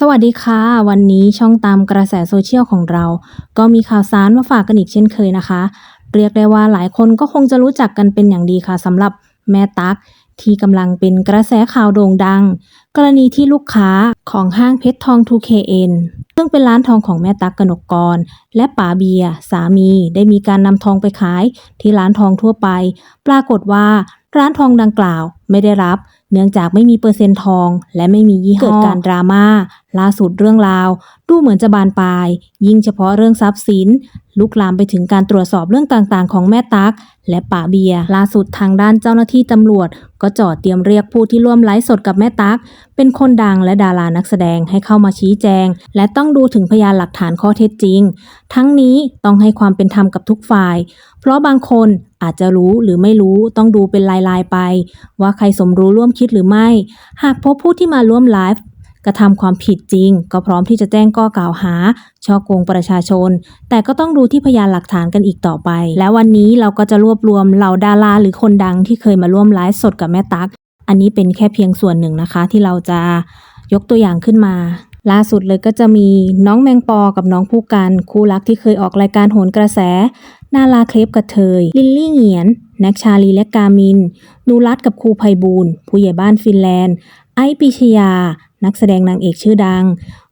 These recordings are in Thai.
สวัสดีค่ะ วันนี้ช่องตามกระแสโซเชียลของเรา ก็มีข่าวสารมาฝากกันอีกเช่นเคยนะคะ เรียกได้ว่าหลายคนก็คงจะรู้จักกันเป็นอย่างดีค่ะสำหรับแม่ตั๊กที่กำลังเป็นกระแสข่าวโด่งดัง กรณีที่ลูกค้าของห้างเพชรทอง 2KN ซึ่งเป็นร้านทองของแม่ตั๊กกนกกร และป๋าเบียร์สามีได้มีการนำทองไปขายที่ร้านทองทั่วไป ปรากฏว่าร้านทองดังกล่าวไม่ได้รับ เนื่องจากไม่มีเปอร์เซ็นต์ทอง และไม่มียี่ห้อเกิดการดราม่า ล่าสุดเรื่องราว ดูเหมือนจะบานปลาย ยิ่งเฉพาะเรื่องทรัพย์สิน ลุกลามไปถึงการตรวจสอบเรื่องต่างๆ ของแม่ตัก และป๋าเบียล่าสุดทางด้านเจ้าหน้าที่ตำรวจ ก็จอดเตรียมเรียกผู้ที่ร่วมไลฟ์สดกับแม่ตัก เป็นคนดังและดารานักแสดงให้เข้ามาชี้แจง และต้องดูถึงพยานหลักฐานข้อเท็จจริง ทั้งนี้ต้องให้ความเป็นธรรมกับทุกฝ่าย เพราะบางคนอาจจะรู้หรือไม่รู้ต้องดูเป็นลายๆไป ว่าใครสมรู้ร่วมคิดหรือไม่ หากพบผู้ที่มาร่วมไลฟ์ กระทำความผิดจริง ก็พร้อมที่จะแจ้งข้อกล่าวหาช่อโกงประชาชน แต่ก็ต้องดูที่พยานหลักฐานกันอีกต่อไป และวันนี้เราก็จะรวบรวมเหล่าดาราหรือคนดังที่เคยมาร่วมไลฟ์สดกับแม่ตั๊กอันนี้เป็นแค่เพียงส่วนหนึ่งนะคะ ที่เราจะยกตัวอย่างขึ้นมาล่าสุดเลยก็จะมีน้องแมงปอกับน้องผู้กัน คู่รักที่เคยออกรายการโหนกระแส นาลาเคลปกระเทย ลิลลี่เหงียน แน็กชาลีและกามิน นูรัตกับครูไพบูลผู้ใหญ่บ้านฟินแลนด์ ไอปิชยา นักแสดงนางเอกชื่อดัง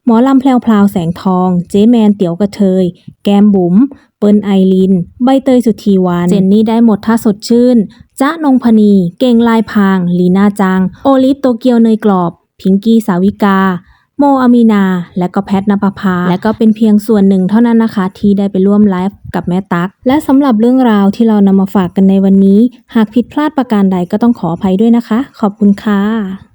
หมอลำแพรวพราวแสงทอง เจ๊แมนเตี๋ยวกระเทย แกมบุ๋ม เปิ้ลไอริน ใบเตยสุธีวัน เจนนี่ได้หมดท่าสดชื่น จ๊ะนงพนี เก่งลายพาง ลีน่าจัง โอลิฟโตเกียวเนยกรอบ พิงกี้สาวิกาโมอามีนา และก็แพทนภพา และก็เป็นเพียงส่วนหนึ่งเท่านั้นนะคะ ที่ได้ไปร่วมไลฟ์กับแม่ตั๊ก และสำหรับเรื่องราวที่เรานำมาฝากกันในวันนี้ หากผิดพลาดประการใดก็ต้องขออภัยด้วยนะคะ ขอบคุณค่ะ